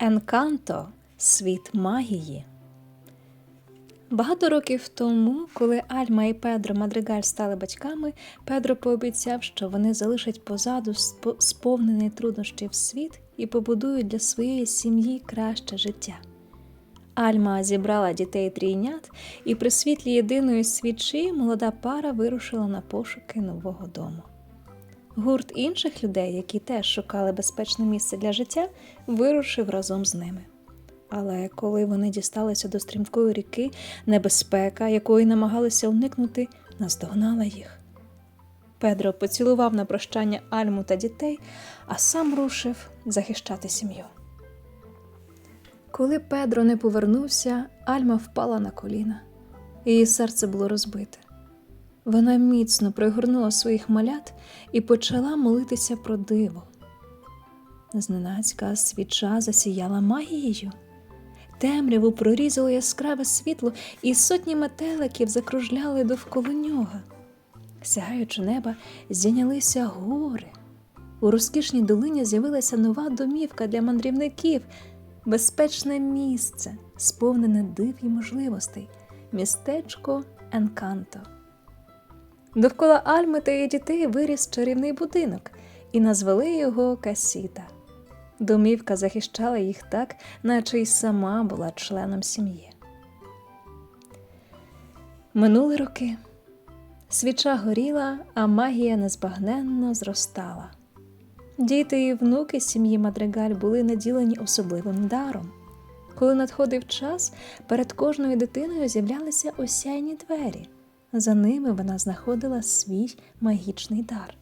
Енканто світ магії. Багато років тому, коли Альма і Педро Мадригаль стали батьками, Педро пообіцяв, що вони залишать позаду сповнений труднощів світ і побудують для своєї сім'ї краще життя. Альма зібрала дітей трійнят, і при світлі єдиної свічі молода пара вирушила на пошуки нового дому. Гурт інших людей, які теж шукали безпечне місце для життя, вирушив разом з ними. Але коли вони дісталися до стрімкої ріки, небезпека, якої намагалися уникнути, наздогнала їх. Педро поцілував на прощання Альму та дітей, а сам рушив захищати сім'ю. Коли Педро не повернувся, Альма впала на коліна. Її серце було розбите. Вона міцно пригорнула своїх малят і почала молитися про диво. Зненацька свіча засіяла магією. Темряву прорізало яскраве світло, і сотні метеликів закружляли довкола нього. Сягаючи неба, здійнялися гори. У розкішній долині з'явилася нова домівка для мандрівників, безпечне місце, сповнене див і можливостей, містечко Енканто. Довкола Альми та її дітей виріс чарівний будинок, і назвали його Касіта. Домівка захищала їх так, наче й сама була членом сім'ї. Минули роки. Свіча горіла, а магія незбагненно зростала. Діти і внуки сім'ї Мадригаль були наділені особливим даром. Коли надходив час, перед кожною дитиною з'являлися осяйні двері. За ними вона знаходила свій магічний дар.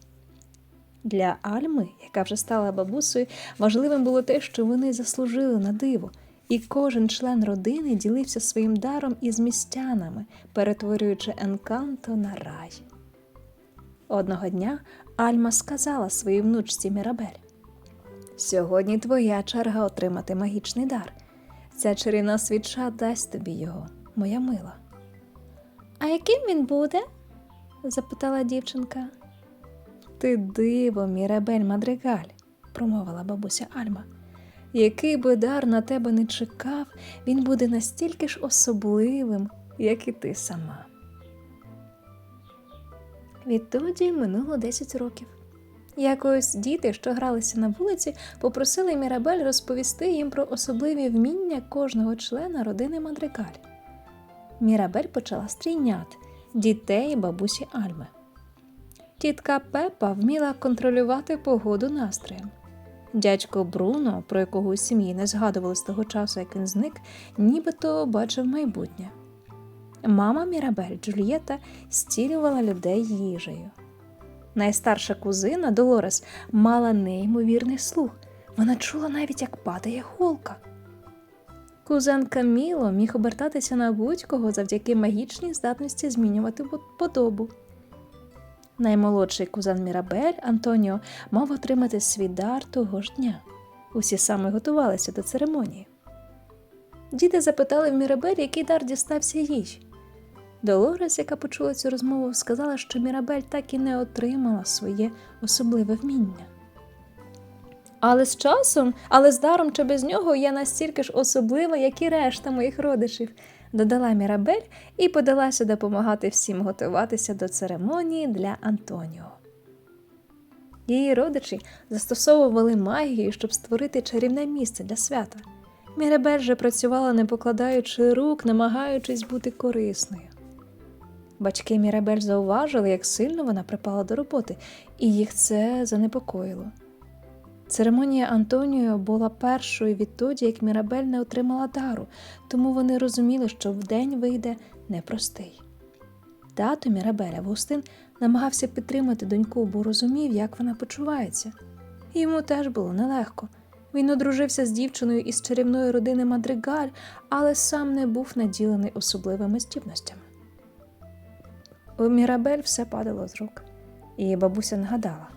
Для Альми, яка вже стала бабусею, важливим було те, що вони заслужили на диво, і кожен член родини ділився своїм даром із містянами, перетворюючи Енканто на рай. Одного дня Альма сказала своїй внучці Мірабель: Сьогодні твоя черга отримати магічний дар. Ця чарівна свіча дасть тобі його, моя мила. А яким він буде? запитала дівчинка. Ти диво, Мірабель Мадригаль, промовила бабуся Альма. Який би дар на тебе не чекав, він буде настільки ж особливим, як і ти сама. Відтоді минуло 10 років. Якось діти, що гралися на вулиці, попросили Мірабель розповісти їм про особливі вміння кожного члена родини Мадригаль. Мірабель почала стрійнят дітей бабусі Альми. Тітка Пепа вміла контролювати погоду настроєм. Дядько Бруно, про якого у сім'ї не згадували з того часу, як він зник, нібито бачив майбутнє. Мама Мірабель Джульєта стілювала людей їжею. Найстарша кузина Долорес мала неймовірний слух. Вона чула навіть, як падає голка. Кузен Каміло міг обертатися на будь-кого завдяки магічній здатності змінювати подобу. Наймолодший кузен Мірабель Антоніо мав отримати свій дар того ж дня. Усі саме готувалися до церемонії. Діти запитали в Мірабель, який дар дістався їй. Долорес, яка почула цю розмову, сказала, що Мірабель так і не отримала своє особливе вміння. Але з часом, але з даром чи без нього я настільки ж особлива, як і решта моїх родичів, додала Мірабель і подалася допомагати всім готуватися до церемонії для Антоніо. Її родичі застосовували магію, щоб створити чарівне місце для свята. Мірабель же працювала, не покладаючи рук, намагаючись бути корисною. Батьки Мірабель зауважили, як сильно вона припала до роботи, і їх це занепокоїло. Церемонія Антоніо була першою відтоді, як Мірабель не отримала дару, тому вони розуміли, що вдень вийде непростий. Тато Мірабель Августин намагався підтримати доньку, бо розумів, як вона почувається. Йому теж було нелегко. Він одружився з дівчиною із чарівної родини Мадригаль, але сам не був наділений особливими здібностями. У Мірабель все падало з рук, і бабуся нагадала.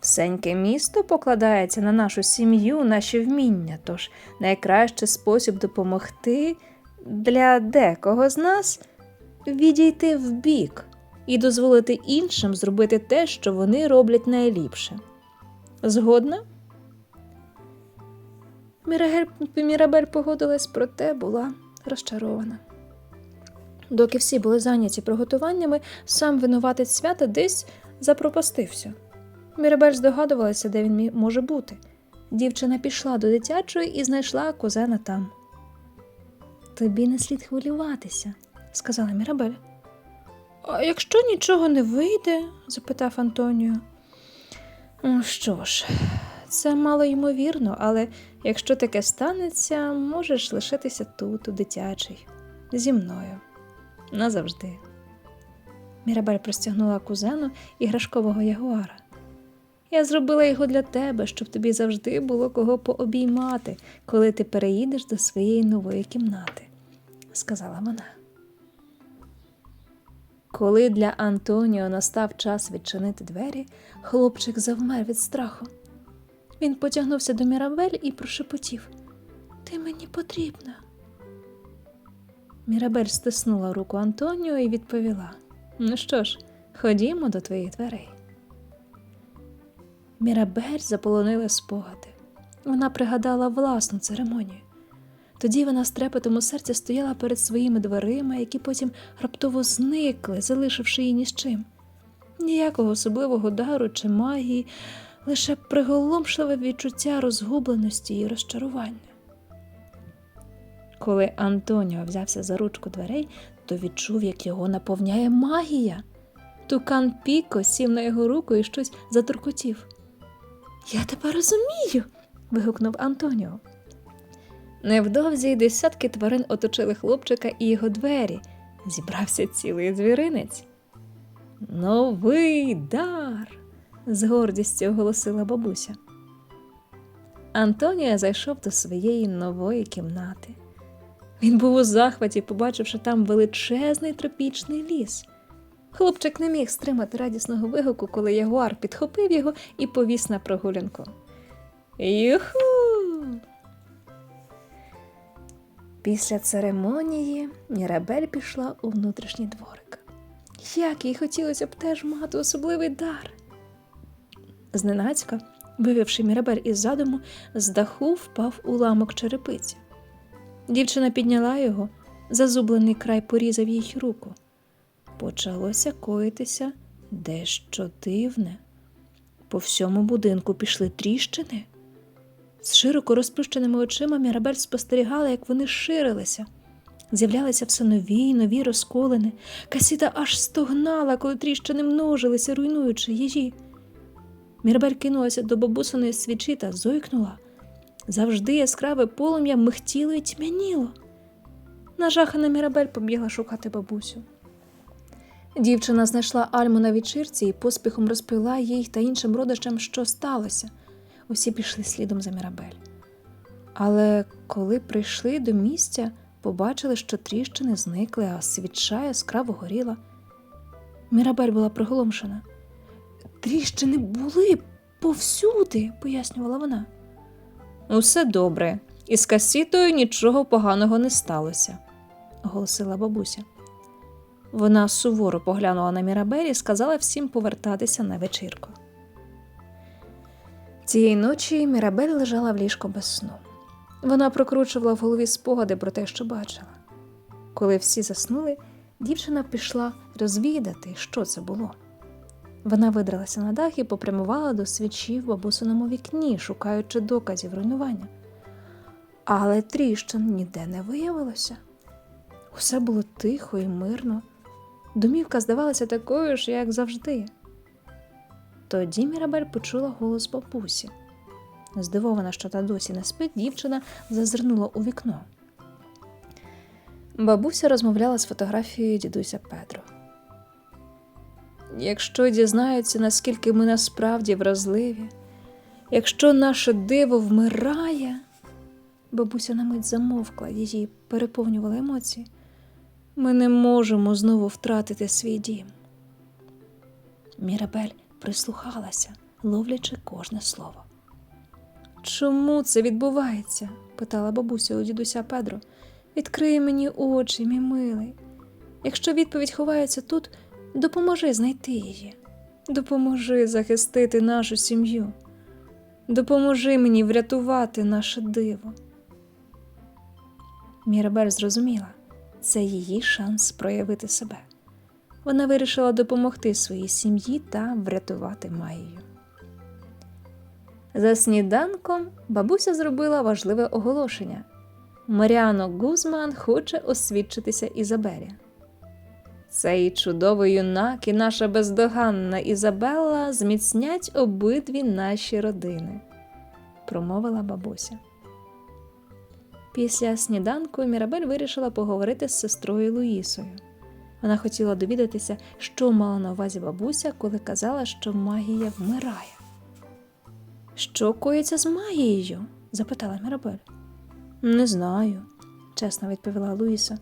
Всеньке місто покладається на нашу сім'ю, наші вміння, тож найкращий спосіб допомогти для декого з нас відійти вбік і дозволити іншим зробити те, що вони роблять найліпше. Згодна? Мірагель- Мірабель погодилась, проте була розчарована. Доки всі були зайняті приготуваннями, сам винуватець свята десь запропастився. Мірабель здогадувалася, де він може бути. Дівчина пішла до дитячої і знайшла кузена там. Тобі не слід хвилюватися, сказала Мірабель. А якщо нічого не вийде? запитав Антоніо. «Ну, Що ж, це мало ймовірно, але якщо таке станеться, можеш лишитися тут, у дитячій, зі мною. Назавжди. Мірабель простягнула кузену іграшкового ягуара. Я зробила його для тебе, щоб тобі завжди було кого пообіймати, коли ти переїдеш до своєї нової кімнати, сказала вона. Коли для Антоніо настав час відчинити двері, хлопчик завмер від страху. Він потягнувся до Мірабель і прошепотів Ти мені потрібна. Мірабель стиснула руку Антоніо і відповіла: Ну що ж, ходімо до твоїх дверей. Мірабель заполонила спогади. Вона пригадала власну церемонію. Тоді вона з трепетом у серці стояла перед своїми дверима, які потім раптово зникли, залишивши її ні з чим. Ніякого особливого дару чи магії, лише приголомшливе відчуття розгубленості і розчарування. Коли Антоніо взявся за ручку дверей, то відчув, як його наповняє магія. Тукан Піко сів на його руку і щось затуркотів. Я тебе розумію. вигукнув Антоніо. Невдовзі десятки тварин оточили хлопчика і його двері. Зібрався цілий звіринець. Новий дар. з гордістю оголосила бабуся. Антонія зайшов до своєї нової кімнати. Він був у захваті, побачивши там величезний тропічний ліс. Хлопчик не міг стримати радісного вигуку, коли ягуар підхопив його і повіз на прогулянку. Юху! Після церемонії Мірабель пішла у внутрішній дворик. Як їй хотілося б теж мати особливий дар. Зненацька, вивівши Мірабель із задуму, з даху впав уламок черепиці. Дівчина підняла його, зазублений край порізав їй руку. Почалося коїтися дещо дивне. По всьому будинку пішли тріщини. З широко розплющеними очима Мірабель спостерігала, як вони ширилися. З'являлися все нові й нові розколини. Касіта аж стогнала, коли тріщини множилися, руйнуючи її. Мірабель кинулася до бабусиної свічі та зойкнула. Завжди яскраве полум'я михтіло й тьмяніло. Нажахана Мірабель побігла шукати бабусю. Дівчина знайшла Альму на вечірці і поспіхом розповіла їй та іншим родичам, що сталося. Усі пішли слідом за Мірабель. Але коли прийшли до місця, побачили, що тріщини зникли, а свіча яскраво горіла. Мірабель була приголомшена. Тріщини були повсюди, пояснювала вона. Усе добре, із касітою нічого поганого не сталося, оголосила бабуся. Вона суворо поглянула на Мірабель і сказала всім повертатися на вечірку. Цієї ночі Мірабель лежала в ліжку без сну. Вона прокручувала в голові спогади про те, що бачила. Коли всі заснули, дівчина пішла розвідати, що це було. Вона видралася на дах і попрямувала до свічі в бабусиному вікні, шукаючи доказів руйнування. Але тріщин ніде не виявилося. Усе було тихо і мирно. Домівка здавалася такою ж, як завжди. Тоді Мірабель почула голос бабусі. Здивована, що та досі не спить, дівчина зазирнула у вікно. Бабуся розмовляла з фотографією дідуся Петро. Якщо дізнаються, наскільки ми насправді вразливі, якщо наше диво вмирає, бабуся на мить замовкла, її переповнювали емоції. Ми не можемо знову втратити свій дім. Мірабель прислухалася, ловлячи кожне слово. Чому це відбувається? питала бабуся у дідуся Педро. Відкрий мені очі, мій милий. Якщо відповідь ховається тут, допоможи знайти її. Допоможи захистити нашу сім'ю. Допоможи мені врятувати наше диво. Мірабель зрозуміла, це її шанс проявити себе. Вона вирішила допомогти своїй сім'ї та врятувати Майю. За сніданком бабуся зробила важливе оголошення. Маріано Гузман хоче освідчитися Ізабелі. Цей чудовий юнак і наша бездоганна Ізабелла зміцнять обидві наші родини, промовила бабуся. Після сніданку Мірабель вирішила поговорити з сестрою Луїсою. Вона хотіла довідатися, що мала на увазі бабуся, коли казала, що магія вмирає. Що коїться з магією? запитала Мірабель. Не знаю, чесно відповіла Луїса.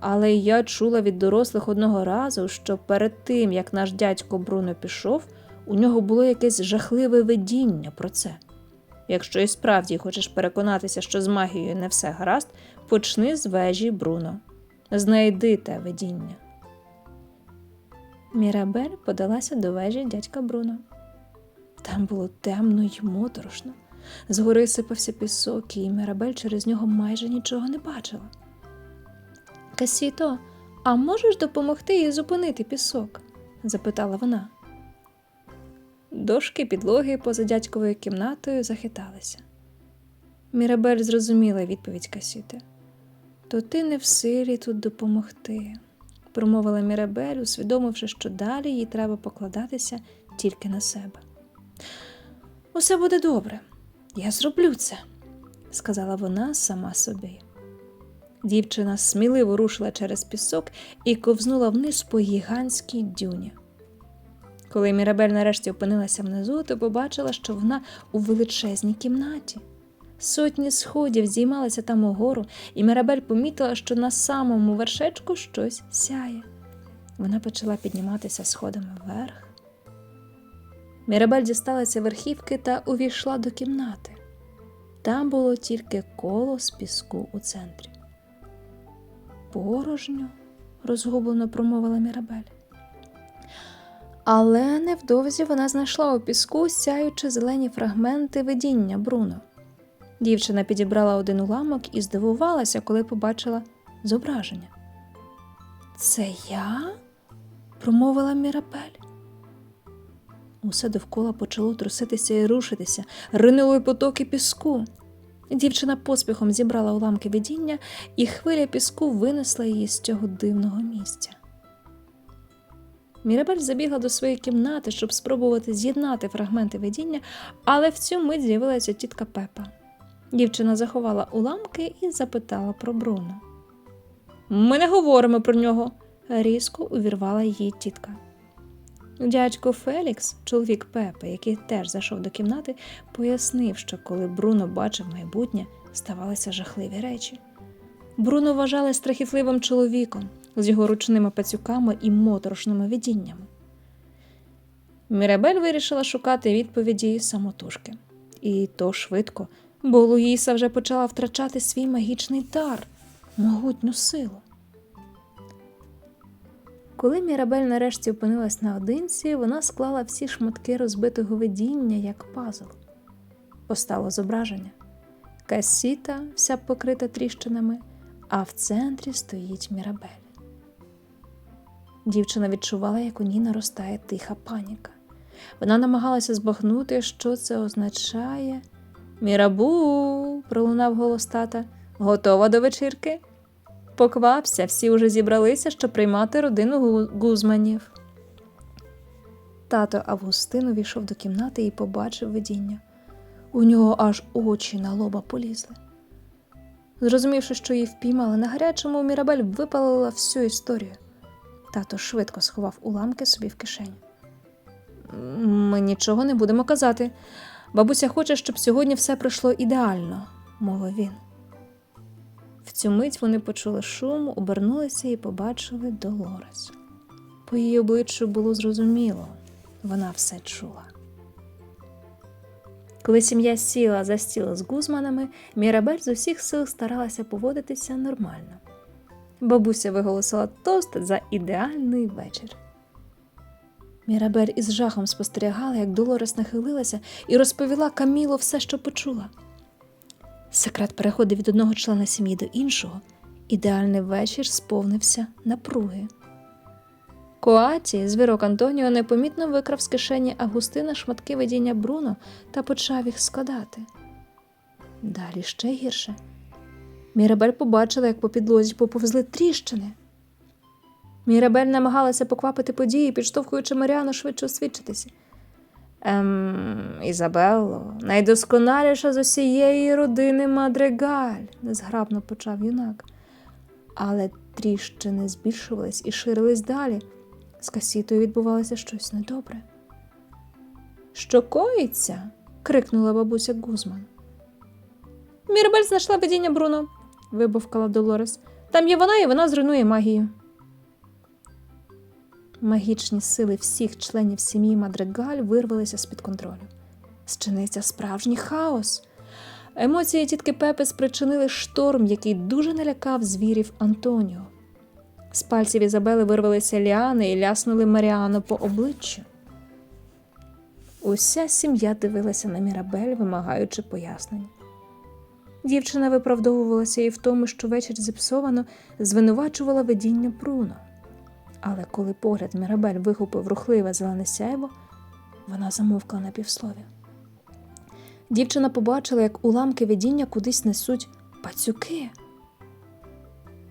Але я чула від дорослих одного разу, що перед тим, як наш дядько Бруно пішов, у нього було якесь жахливе видіння про це. Якщо і справді хочеш переконатися, що з магією не все гаразд, почни з вежі Бруно. Знайди те видіння. Мірабель подалася до вежі дядька Бруно. Там було темно й моторошно. Згори сипався пісок, і Мірабель через нього майже нічого не бачила. Касіто, а можеш допомогти їй зупинити пісок? запитала вона. Дошки підлоги поза дядьковою кімнатою захиталися. Мірабель зрозуміла відповідь Касіти. То ти не в силі тут допомогти, промовила Мірабель, усвідомивши, що далі їй треба покладатися тільки на себе. Усе буде добре, я зроблю це, сказала вона сама собі. Дівчина сміливо рушила через пісок і ковзнула вниз по гігантській дюні. Коли Мірабель нарешті опинилася внизу, то побачила, що вона у величезній кімнаті. Сотні сходів здіймалися там угору, і Мірабель помітила, що на самому вершечку щось сяє. Вона почала підніматися сходами вверх. Мірабель дісталася верхівки та увійшла до кімнати. Там було тільки коло з піску у центрі. Порожньо, розгублено промовила Мірабель. Але невдовзі вона знайшла у піску сяючи зелені фрагменти видіння Бруно. Дівчина підібрала один уламок і здивувалася, коли побачила зображення. Це я? промовила Мірабель. Усе довкола почало труситися і рушитися, ринули потоки піску. Дівчина поспіхом зібрала уламки видіння, і хвиля піску винесла її з цього дивного місця. Мірабель забігла до своєї кімнати, щоб спробувати з'єднати фрагменти видіння, але в цю мить з'явилася тітка Пепа. Дівчина заховала уламки і запитала про Бруно. Ми не говоримо про нього, різко увірвала її тітка. Дядько Фелікс, чоловік Пепи, який теж зайшов до кімнати, пояснив, що коли Бруно бачив майбутнє, ставалися жахливі речі. Бруно вважали страхітливим чоловіком з його ручними пацюками і моторошними видіннями. Мірабель вирішила шукати відповіді самотужки. І то швидко, бо Луїса вже почала втрачати свій магічний дар, могутню силу. Коли Мірабель нарешті опинилась наодинці, вона склала всі шматки розбитого видіння як пазл. Постало зображення. Касіта, вся покрита тріщинами, а в центрі стоїть Мірабель. Дівчина відчувала, як у ній наростає тиха паніка. Вона намагалася збагнути, що це означає. Мірабу, пролунав голос тата, готова до вечірки? Поквапся, всі уже зібралися, щоб приймати родину Гузманів. Тато Августин увійшов до кімнати і побачив видіння. У нього аж очі на лоба полізли. Зрозумівши, що її впіймали на гарячому, Мірабель випалила всю історію. Тато швидко сховав уламки собі в кишеню. Ми нічого не будемо казати. Бабуся хоче, щоб сьогодні все пройшло ідеально, мовив він. В цю мить вони почули шум, обернулися і побачили Долорес. По її обличчю було зрозуміло, вона все чула. Коли сім'я сіла за стіл з гузманами, Мірабель з усіх сил старалася поводитися нормально. Бабуся виголосила тост за ідеальний вечір. Мірабель із жахом спостерігала, як Долорес нахилилася і розповіла Каміло все, що почула. Секрет переходу від одного члена сім'ї до іншого. Ідеальний вечір сповнився напруги. Коаті, звірок Антоніо, непомітно викрав з кишені Агустина шматки видіння Бруно та почав їх складати. Далі ще гірше. Мірабель побачила, як по підлозі поповзли тріщини. Мірабель намагалася поквапити події, підштовхуючи Маріану швидше освідчитися. Ем, Ізабелло, найдосконаліша з усієї родини Мадригаль, незграбно почав юнак. Але тріщини збільшувались і ширились далі. З касітою відбувалося щось недобре. Що коїться? крикнула бабуся Гузман. Мірабель знайшла видіння Бруно, вибувкала Долорес. Там є вона, і вона зруйнує магію. Магічні сили всіх членів сім'ї Мадригаль вирвалися з-під контролю. Зчинився справжній хаос. Емоції тітки Пепи спричинили шторм, який дуже налякав звірів Антоніо. З пальців Ізабели вирвалися ліани і ляснули Маріану по обличчю. Уся сім'я дивилася на Мірабель, вимагаючи пояснень. Дівчина виправдовувалася і в тому, що вечір зіпсовано, звинувачувала видіння Бруно. Але коли погляд Мірабель вихопив рухливе зелене сяйво, вона замовкла на півслові. Дівчина побачила, як уламки видіння кудись несуть пацюки.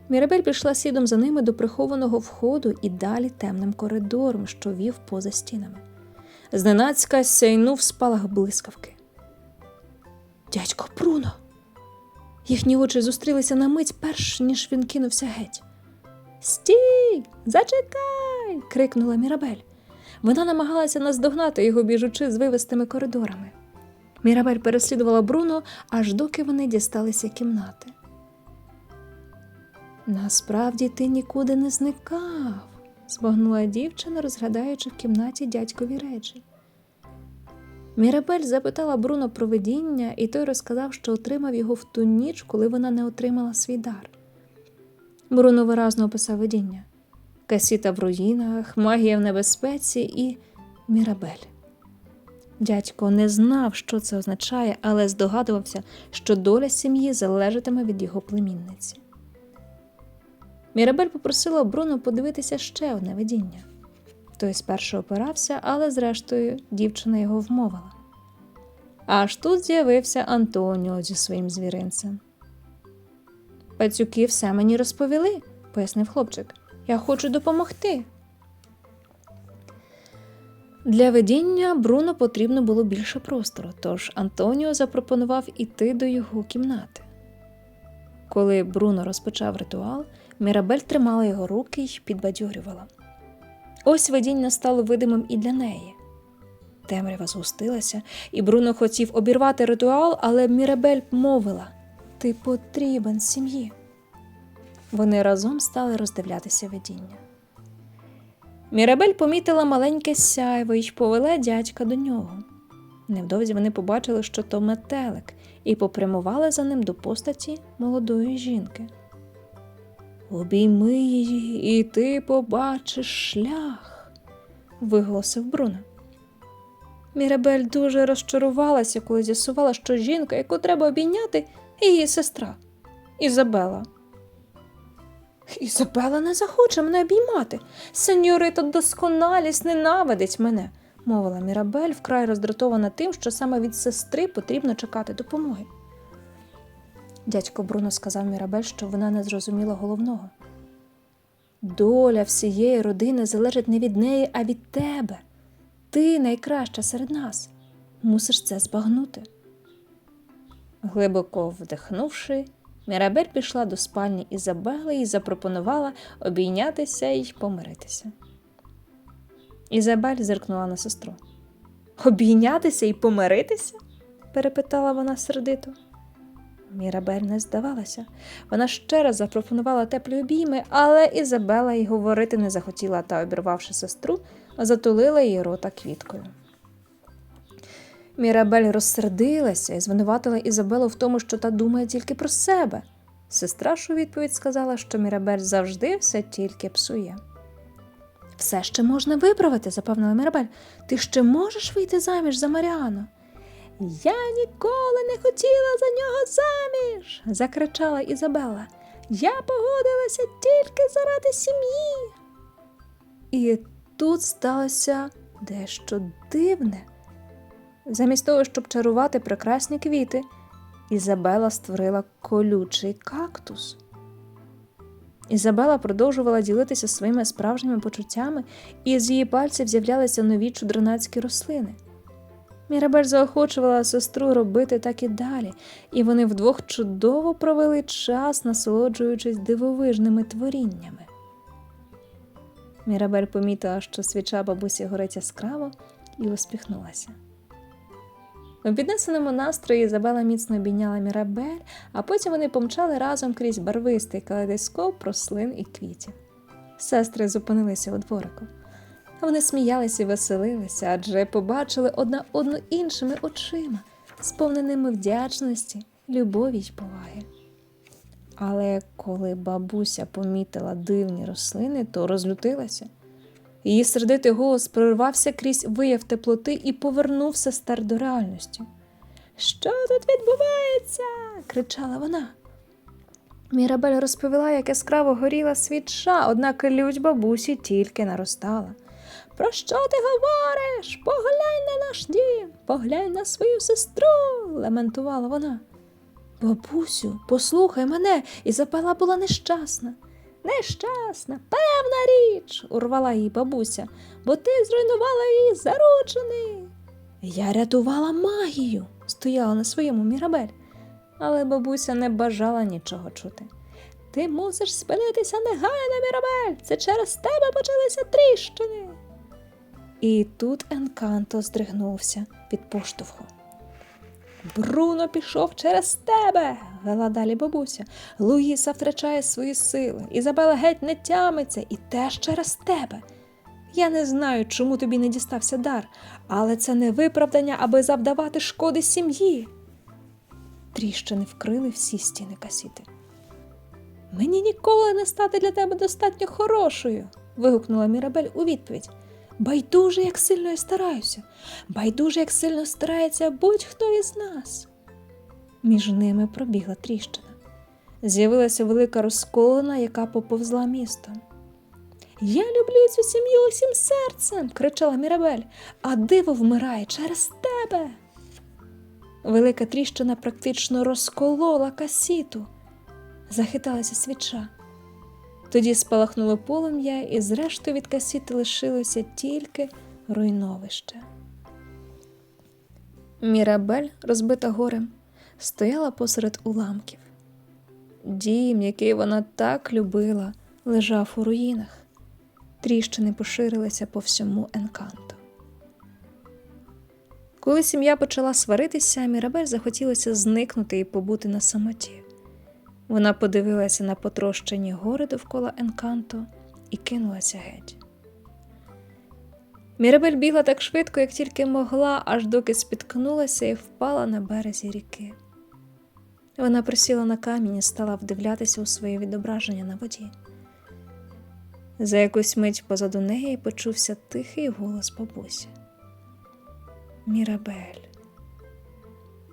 Мірабель пішла слідом за ними до прихованого входу і далі темним коридором, що вів поза стінами. Зненацька сяйнув спалах блискавки. Дядько Бруно! Їхні очі зустрілися на мить, перш ніж він кинувся геть. Стій! Зачекай! крикнула Мірабель. Вона намагалася наздогнати його, біжучи з вивистими коридорами. Мірабель переслідувала Бруно, аж доки вони дісталися кімнати. Насправді ти нікуди не зникав, збагнула дівчина, розглядаючи в кімнаті дядькові речі. Мірабель запитала Бруно про видіння, і той розказав, що отримав його в ту ніч, коли вона не отримала свій дар. Бруно виразно описав видіння касіта в руїнах, магія в небезпеці і Мірабель. Дядько не знав, що це означає, але здогадувався, що доля сім'ї залежатиме від його племінниці. Мірабель попросила Бруно подивитися ще одне видіння. Той спершу опирався, але зрештою дівчина його вмовила. Аж тут з'явився Антоніо зі своїм звіринцем. Пацюки все мені розповіли, пояснив хлопчик. Я хочу допомогти. Для видіння Бруно потрібно було більше простору, тож Антоніо запропонував іти до його кімнати. Коли Бруно розпочав ритуал, Мірабель тримала його руки й підбадьорювала. Ось видіння стало видимим і для неї. Темрява згустилася, і Бруно хотів обірвати ритуал, але Мірабель мовила Ти потрібен сім'ї. Вони разом стали роздивлятися видіння. Мірабель помітила маленьке сяйво й повела дядька до нього. Невдовзі вони побачили, що то метелик, і попрямували за ним до постаті молодої жінки. Обійми її, і ти побачиш шлях, виголосив Бруно. Мірабель дуже розчарувалася, коли з'ясувала, що жінка, яку треба обійняти, її сестра Ізабела. Ізабела не захоче мене обіймати. Сеньорита досконалість ненавидить мене, мовила Мірабель, вкрай роздратована тим, що саме від сестри потрібно чекати допомоги. Дядько Бруно сказав Мірабель, що вона не зрозуміла головного. Доля всієї родини залежить не від неї, а від тебе. Ти найкраща серед нас. Мусиш це збагнути. Глибоко вдихнувши, Мірабель пішла до спальні Ізабели і запропонувала обійнятися й помиритися. Ізабель зиркнула на сестру. Обійнятися і помиритися? перепитала вона сердито. Мірабель не здавалася. Вона ще раз запропонувала теплі обійми, але Ізабела й говорити не захотіла та, обірвавши сестру, затулила її рота квіткою. Мірабель розсердилася і звинуватила Ізабелу в тому, що та думає тільки про себе. Сестра ж у відповідь сказала, що Мірабель завжди все тільки псує. Все ще можна виправити, запевнила Мірабель. Ти ще можеш вийти заміж за Маріану. Я ніколи не хотіла за нього заміж, закричала Ізабела. Я погодилася тільки заради сім'ї. І тут сталося дещо дивне. Замість того, щоб чарувати прекрасні квіти, Ізабела створила колючий кактус. Ізабела продовжувала ділитися своїми справжніми почуттями, і з її пальців з'являлися нові чудернацькі рослини. Мірабель заохочувала сестру робити так і далі, і вони вдвох чудово провели час, насолоджуючись дивовижними творіннями. Мірабель помітила, що свіча бабусі горить яскраво, і усміхнулася. У піднесеному настрої Ізабела міцно обійняла Мірабель, а потім вони помчали разом крізь барвистий калейдоскоп рослин і квітів. Сестри зупинилися у дворику. Вони сміялися і веселилися, адже побачили одна одну іншими очима, сповненими вдячності, любові й поваги. Але коли бабуся помітила дивні рослини, то розлютилася. Її сердитий голос прорвався крізь вияв теплоти і повернув сестер до реальності. Що тут відбувається? кричала вона. Мірабель розповіла, як яскраво горіла свіча, однак лють бабусі тільки наростала. Про що ти говориш? Поглянь на наш дім, поглянь на свою сестру, лементувала вона. Бабусю, послухай мене, Ізабела була нещасна. Нещасна, певна річ, урвала її бабуся, бо ти зруйнувала її заручини. Я рятувала магію, стояла на своєму мірабель, але бабуся не бажала нічого чути. Ти мусиш спинитися негайно, мірабель, це через тебе почалися тріщини. І тут Енканто здригнувся від поштовху. Бруно пішов через тебе, вела далі бабуся. Луїса втрачає свої сили, Ізабела геть не тямиться і теж через тебе. Я не знаю, чому тобі не дістався дар, але це не виправдання, аби завдавати шкоди сім'ї. Тріщини вкрили всі стіни касіти. Мені ніколи не стати для тебе достатньо хорошою. вигукнула Мірабель у відповідь. Байдуже, як сильно я стараюся, байдуже, як сильно старається будь-хто із нас. Між ними пробігла тріщина. З'явилася велика розколена, яка поповзла містом. Я люблю цю сім'ю усім серцем, кричала Мірабель, а диво вмирає через тебе. Велика тріщина практично розколола касіту. Захиталася свіча. Тоді спалахнуло полум'я, і зрештою від касіти лишилося тільки руйновище. Мірабель, розбита горем, стояла посеред уламків. Дім, який вона так любила, лежав у руїнах. Тріщини поширилися по всьому енканту. Коли сім'я почала сваритися, Мірабель захотілося зникнути і побути на самоті. Вона подивилася на потрощені гори довкола Енканто і кинулася геть. Мірабель бігла так швидко, як тільки могла, аж доки спіткнулася і впала на березі ріки. Вона присіла на камінь і стала вдивлятися у своє відображення на воді. За якусь мить позаду неї почувся тихий голос бабусі. Мірабель.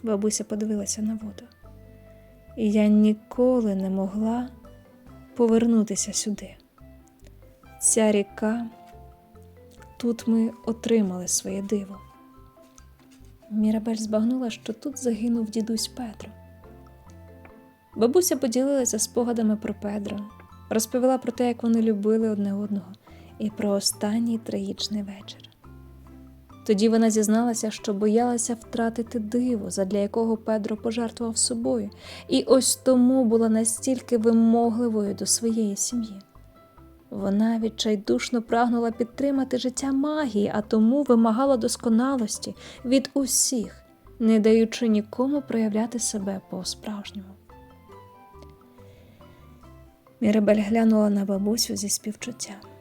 Бабуся подивилася на воду і я ніколи не могла повернутися сюди. Ця ріка, тут ми отримали своє диво. Мірабель збагнула, що тут загинув дідусь Петро. Бабуся поділилася спогадами про Педро, розповіла про те, як вони любили одне одного, і про останній трагічний вечір. Тоді вона зізналася, що боялася втратити диво, задля якого Педро пожертвував собою, і ось тому була настільки вимогливою до своєї сім'ї. Вона відчайдушно прагнула підтримати життя магії, а тому вимагала досконалості від усіх, не даючи нікому проявляти себе по-справжньому. Мірабель глянула на бабусю зі співчуттям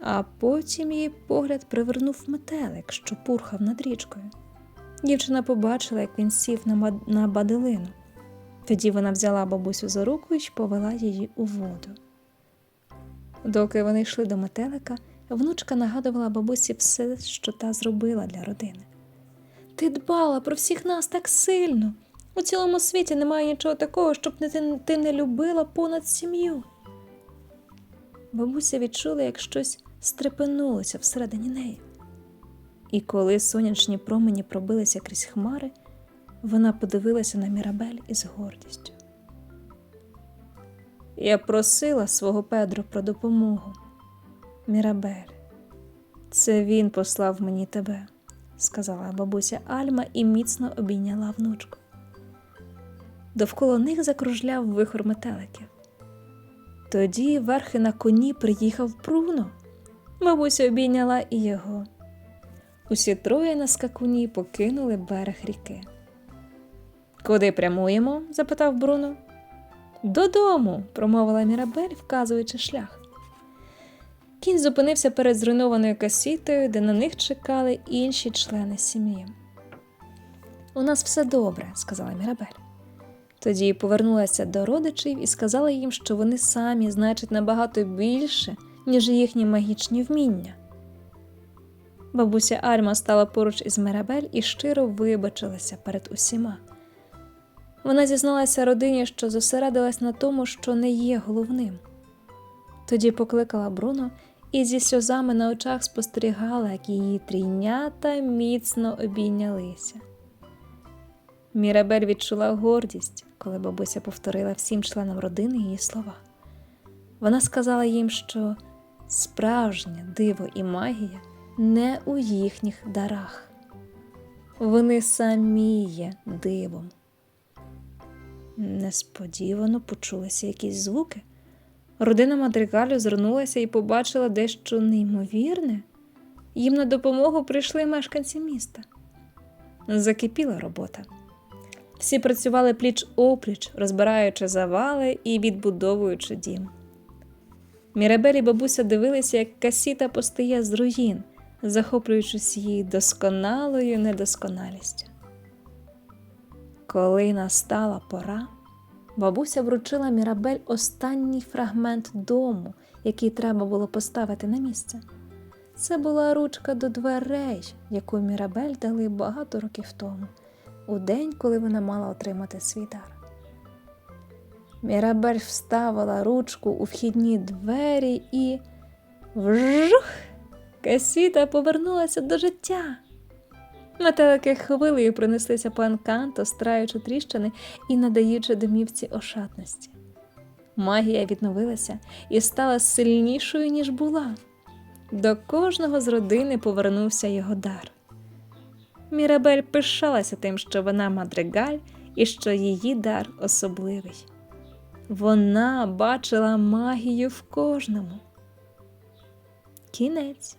а потім її погляд привернув метелик, що пурхав над річкою. Дівчина побачила, як він сів на, на баделину. Тоді вона взяла бабусю за руку і повела її у воду. Доки вони йшли до метелика, внучка нагадувала бабусі все, що та зробила для родини. Ти дбала про всіх нас так сильно. У цілому світі немає нічого такого, щоб ти не любила понад сім'ю. Бабуся відчула, як щось стрепенулося всередині неї. І коли сонячні промені пробилися крізь хмари, вона подивилася на Мірабель із гордістю. Я просила свого Педро про допомогу. Мірабель, це він послав мені тебе, сказала бабуся Альма і міцно обійняла внучку. Довкола них закружляв вихор метеликів. Тоді верхи на коні приїхав Бруно. Бабуся обійняла і його. Усі троє на скакуні покинули берег ріки. Куди прямуємо? запитав Бруно. Додому, промовила Мірабель, вказуючи шлях. Кінь зупинився перед зруйнованою касітою, де на них чекали інші члени сім'ї. У нас все добре, сказала Мірабель. Тоді повернулася до родичів і сказала їм, що вони самі значать набагато більше, ніж їхні магічні вміння. Бабуся Альма стала поруч із Мірабель і щиро вибачилася перед усіма. Вона зізналася родині, що зосередилась на тому, що не є головним. Тоді покликала Бруно і зі сльозами на очах спостерігала, як її трійнята міцно обійнялися. Мірабель відчула гордість, коли бабуся повторила всім членам родини її слова. Вона сказала їм, що справжнє диво і магія не у їхніх дарах. Вони самі є дивом. Несподівано почулися якісь звуки. Родина Мадригалю звернулася і побачила дещо неймовірне. Їм на допомогу прийшли мешканці міста. Закипіла робота. Всі працювали пліч опліч, розбираючи завали і відбудовуючи дім. Мірабель і бабуся дивилися, як касіта постає з руїн, захоплюючись її досконалою недосконалістю. Коли настала пора, бабуся вручила Мірабель останній фрагмент дому, який треба було поставити на місце. Це була ручка до дверей, яку Мірабель дали багато років тому, у день, коли вона мала отримати свій дар. Мірабель вставила ручку у вхідні двері і вжух! Касіта повернулася до життя. Метелики хвилею принеслися по енканто, страючи тріщини і надаючи домівці ошатності. Магія відновилася і стала сильнішою, ніж була. До кожного з родини повернувся його дар. Мірабель пишалася тим, що вона мадригаль і що її дар особливий. Вона бачила магію в кожному. Кінець.